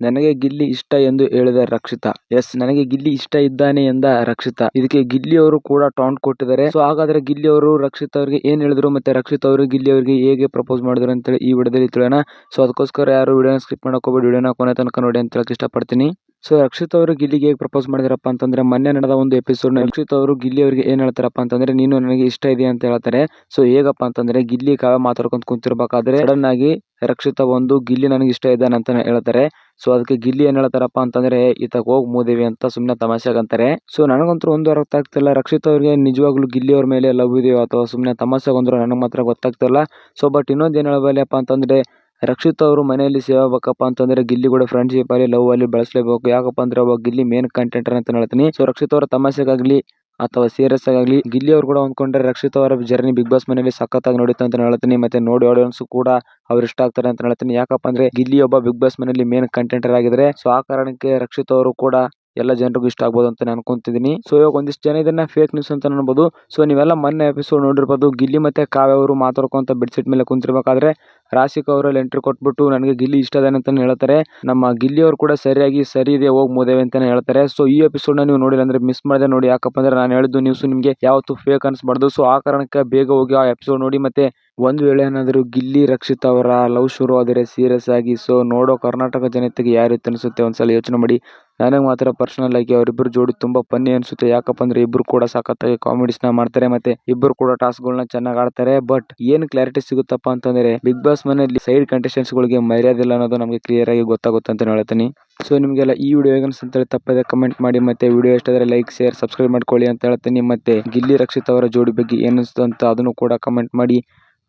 ನನಗೆ ಗಿಲ್ಲಿ ಇಷ್ಟ ಎಂದು ಹೇಳಿದ ರಕ್ಷಿತಾ. ಎಸ್, ನನಗೆ ಗಿಲ್ಲಿ ಇಷ್ಟ ಇದ್ದಾನೆ ಎಂದ ರಕ್ಷಿತಾ. ಇದಕ್ಕೆ ಗಿಲ್ಲಿ ಅವರು ಕೂಡ ಟಾಂಟ್ ಕೊಟ್ಟಿದ್ದಾರೆ. ಸೊ ಹಾಗಾದ್ರೆ ಗಿಲ್ಲಿ ಅವರು ರಕ್ಷಿತ ಅವರಿಗೆ ಏನ್ ಹೇಳಿದ್ರು ಮತ್ತೆ ರಕ್ಷಿತ ಅವರು ಗಿಲ್ಲಿ ಅವರಿಗೆ ಹೇಗೆ ಪ್ರಪೋಸ್ ಮಾಡಿದ್ರು ಅಂತೇಳಿ ಈ ವಿಡಿಯೋದಲ್ಲಿ ತಿಳಿಯೋಣ. ಸೊ ಅದಕ್ಕೋಸ್ಕರ ಯಾರು ವಿಡಿಯೋನ ಸ್ಕಿಪ್ ಮಾಡಕ್ ಹೋಗ್ಬೇಡಿ ವಿಡಿಯೋನ ಕೊನೆ ತನಕ ನೋಡಿ ಅಂತ ಹೇಳಕ್ ಇಷ್ಟಪಡ್ತೀನಿ. ಸೊ ರಕ್ಷಿತ್ ಅವರು ಗಿಲ್ಲಿಗೆ ಹೇಗೆ ಪ್ರಪೋಸ್ ಮಾಡಿದ್ರಪ್ಪ ಅಂತಂದ್ರೆ ಮೊನ್ನೆ ನಡೆದ ಒಂದು ಎಪಿಸೋಡ್ ರಕ್ಷಿತ್ ಅವರು ಗಿಲ್ಲಿ ಅವರಿಗೆ ಏನ್ ಹೇಳ್ತಾರಪ್ಪ ಅಂತಂದ್ರೆ ನೀನು ನನಗೆ ಇಷ್ಟ ಇದೆ ಅಂತ ಹೇಳ್ತಾರೆ. ಸೊ ಹೇಗಪ್ಪ ಅಂತಂದ್ರೆ ಗಿಲ್ಲಿ ಕಾವ್ಯ ಮಾತಾಡ್ಕೊಂತ ಕುಂತಿರ್ಬೇಕಾದ್ರೆ ಸಡನ್ ಆಗಿ ರಕ್ಷಿತ ಒಂದು ಗಿಲ್ಲಿ ನನಗೆ ಇಷ್ಟ ಇದ್ದಾನೆ ಅಂತ ಹೇಳ್ತಾರೆ. ಸೊ ಅದಕ್ಕೆ ಗಿಲ್ಲಿ ಏನ್ ಹೇಳ್ತಾರಪ್ಪ ಅಂತಂದ್ರೆ ಈತ ಹೋಗಿ ಮೂದೇವಿ ಅಂತ ಸುಮ್ನೆ ತಮಾಷೆಗೆ ಅಂತಾರೆ ಸೊ ನನಗಂತೂ ಒಂದು ಅರ್ಥ ಆಗ್ತಿಲ್ಲ. ರಕ್ಷಿತ ಅವ್ರಿಗೆ ನಿಜವಾಗ್ಲೂ ಗಿಲ್ಲಿ ಅವ್ರ ಮೇಲೆ ಲವ್ ಇದೆಯೋ ಅಥವಾ ಸುಮ್ನೆ ತಮಾಷೆಗೆ ಅಂದ್ರು ನನಗೆ ಮಾತ್ರ ಗೊತ್ತಾಗ್ತಿಲ್ಲ. ಸೊ ಬಟ್ ಇನ್ನೊಂದು ಏನ್ ಹೇಳಬಲ್ಲಪ್ಪ ಅಂತಂದ್ರೆ, ರಕ್ಷಿತ್ ಅವರು ಮನೆಯಲ್ಲಿ ಸೇವೆ ಆಗ್ಬೇಕಪ್ಪ ಅಂತಂದ್ರೆ, ಗಿಲ್ಲಿ ಕೂಡ ಫ್ರೆಂಡ್ಶಿಪ್ ಅಲ್ಲಿ ಲವ್ ಅಲ್ಲಿ ಬೆಳೆಸಲೇಬೇಕು. ಯಾಕಪ್ಪ ಅಂದ್ರೆ ಒಬ್ಬ ಗಿಲ್ಲಿ ಮೇನ್ ಕಂಟೆಂಟರ್ ಅಂತ ಹೇಳ್ತೀನಿ. ಸೊ ರಕ್ಷಿತ್ ಅವರ ತಮಾಷೆಗಾಗ್ಲಿ ಅಥವಾ ಸೀರಿಯಸ್ ಆಗಲಿ. ಗಿಲ್ಲಿ ಅವರು ಕೂಡ ಅಂದ್ಕೊಂಡ್ರೆ ರಕ್ಷಿತ್ ಅವರ ಜರ್ನಿ ಬಿಗ್ ಬಾಸ್ ಮನೆಯಲ್ಲಿ ಸಖತ್ತಾಗಿ ನಡೀತು ಅಂತ ಹೇಳ್ತೀನಿ ಮತ್ತೆ ನೋಡಿ ಆಡಿಯನ್ಸ್ ಕೂಡ ಅವ್ರು ಇಷ್ಟ ಆಗ್ತಾರೆ ಅಂತ ಹೇಳ್ತೀನಿ ಯಾಕಪ್ಪ ಅಂದ್ರೆ ಗಿಲ್ಲಿ ಒಬ್ಬ ಬಿಗ್ ಬಾಸ್ ಮನೆಯಲ್ಲಿ ಮೇನ್ ಕಂಟೆಂಟರ್ ಆಗಿದ್ರೆ, ಸೊ ಆ ಕಾರಣಕ್ಕೆ ರಕ್ಷಿತ್ ಅವರು ಕೂಡ ಎಲ್ಲ ಜನರಿಗೂ ಇಷ್ಟ ಆಗ್ಬೋದು ಅಂತ ನಾನು ಅನ್ಕೊಂತಿದ್ದೀನಿ. ಸೊ ಇವಾಗ ಒಂದಿಷ್ಟು ಜನ ಇದನ್ನ ಫೇಕ್ ನ್ಯೂಸ್ ಅಂತ ಅನ್ಬೋದು ಸೊ ನೀವೆಲ್ಲ ಮೊನ್ನೆ ಎಪಿಸೋಡ್ ನೋಡಿರ್ಬೋದು, ಗಿಲ್ಲಿ ಮತ್ತೆ ಕಾವ್ಯ ಅವರು ಮಾತಾಡ್ಕೊಂತ ಬೆಡ್ಶೀಟ್ ಮೇಲೆ ಕುಂತಿರ್ಬೇಕಾದ್ರೆ ರಾಶಿಕ್ ಅವರಲ್ಲಿ ಎಂಟ್ರಿ ಕೊಟ್ಬಿಟ್ಟು ನನಗೆ ಗಿಲ್ಲಿ ಇಷ್ಟ ಅದಾನೆ ಅಂತ ಹೇಳ್ತಾರೆ. ನಮ್ಮ ಗಿಲ್ಲಿ ಅವರು ಕೂಡ ಸರಿಯಾಗಿ ಸರಿ ಇದೆ, ಹೋಗಿ ಮೋದೇವೆ ಅಂತಾನೆ ಹೇಳ್ತಾರೆ. ಸೊ ಈ ಎಪಿಸೋಡ್ ನೀವು ನೋಡಿಲ್ಲ ಅಂದ್ರೆ ಮಿಸ್ ಮಾಡಿದೆ ನೋಡಿ. ಯಾಕಪ್ಪ ಅಂದ್ರೆ ನಾನು ಹೇಳಿದ್ದು ನ್ಯೂಸ್ ನಿಮಗೆ ಯಾವತ್ತು ಫೇಕ್ ಅನ್ಸ್ಬಾರ್ದು. ಸೊ ಆ ಕಾರಣಕ್ಕೆ ಬೇಗ ಹೋಗಿ ಆ ಎಪಿಸೋಡ್ ನೋಡಿ. ಮತ್ತೆ ಒಂದು ವೇಳೆ ಏನಾದರೂ ಗಿಲ್ಲಿ, ರಕ್ಷಿತ್ ಅವರ ಲವ್ ಶುರು ಆದರೆ ಸೀರಿಯಸ್ ಆಗಿ ಸೊ ನೋಡೋ ಕರ್ನಾಟಕ ಜನತೆಗೆ ಯಾರು ರೀತಿ ಅನಿಸುತ್ತೆ ಒಂದ್ಸಲ ಯೋಚನೆ ಮಾಡಿ. ನನಗೆ ಮಾತ್ರ ಪರ್ಸನಲ್ ಆಗಿ ಅವರಿಬ್ಬರು ಜೋಡಿ ತುಂಬಾ ಫನ್ನಿ ಅನಿಸುತ್ತೆ. ಯಾಕಪ್ಪ ಅಂದ್ರೆ ಇಬ್ರು ಕೂಡ ಸಖತ್ತಾಗಿ ಕಾಮಿಡೀಸ್ನ ಮಾಡ್ತಾರೆ ಮತ್ತೆ ಇಬ್ರು ಕೂಡ ಟಾಸ್ಕ್ಗಳನ್ನ ಚೆನ್ನಾಗಿ ಆಡ್ತಾರೆ. ಬಟ್ ಏನ್ ಕ್ಲಾರಿಟಿ ಸಿಗುತ್ತಪ್ಪ ಅಂತಂದ್ರೆ ಬಿಗ್ ಬಾಸ್ ಮನೆಯಲ್ಲಿ ಸೈಡ್ ಕಂಟೆಸ್ಟೆಂಟ್ಸ್ ಗಳಿಗೆ ಮರ್ಯಾದೆ ಇಲ್ಲ ಅನ್ನೋದು ನಮಗೆ ಕ್ಲಿಯರ್ ಆಗಿ ಗೊತ್ತಾಗುತ್ತೆ ಅಂತ ಹೇಳ್ತೀನಿ ಸೊ ನಿಮಗೆಲ್ಲ ಈ ವಿಡಿಯೋ ಹೇಗೆ ಅಂತೇಳಿ ತಪ್ಪದೆ ಕಮೆಂಟ್ ಮಾಡಿ ಮತ್ತೆ ವಿಡಿಯೋ ಎಷ್ಟಾದ್ರೆ ಲೈಕ್ ಶೇರ್ ಸಬ್ಸ್ಕ್ರೈಬ್ ಮಾಡ್ಕೊಳ್ಳಿ ಅಂತ ಹೇಳ್ತೀನಿ ಮತ್ತೆ ಗಿಲ್ಲಿ ರಕ್ಷಿತ್ ಅವರ ಜೋಡಿ ಬಗ್ಗೆ ಏನು ಅಂತ ಅದನ್ನು ಕೂಡ ಕಮೆಂಟ್ ಮಾಡಿ.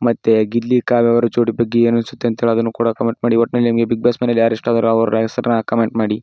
ಮತ್ತೆ ಗಿಲ್ಲಿ ಕಾವ್ಯ ಅವರ ಜೋಡಿ ಬಗ್ಗೆ ಏನು ಅನಿಸುತ್ತೆ ಅಂತ ಹೇಳಿ ಅದನ್ನು ಕೂಡ ಕಮೆಂಟ್ ಮಾಡಿ. ಒಟ್ಟಿನಲ್ಲಿ ನಿಮಗೆ ಬಿಗ್ ಬಾಸ್ ಮನೇಲಿ ಯಾರು ಇಷ್ಟ ಆದರೂ ಅವರ ಹೆಸರನ್ನ ಕಮೆಂಟ್ ಮಾಡಿ.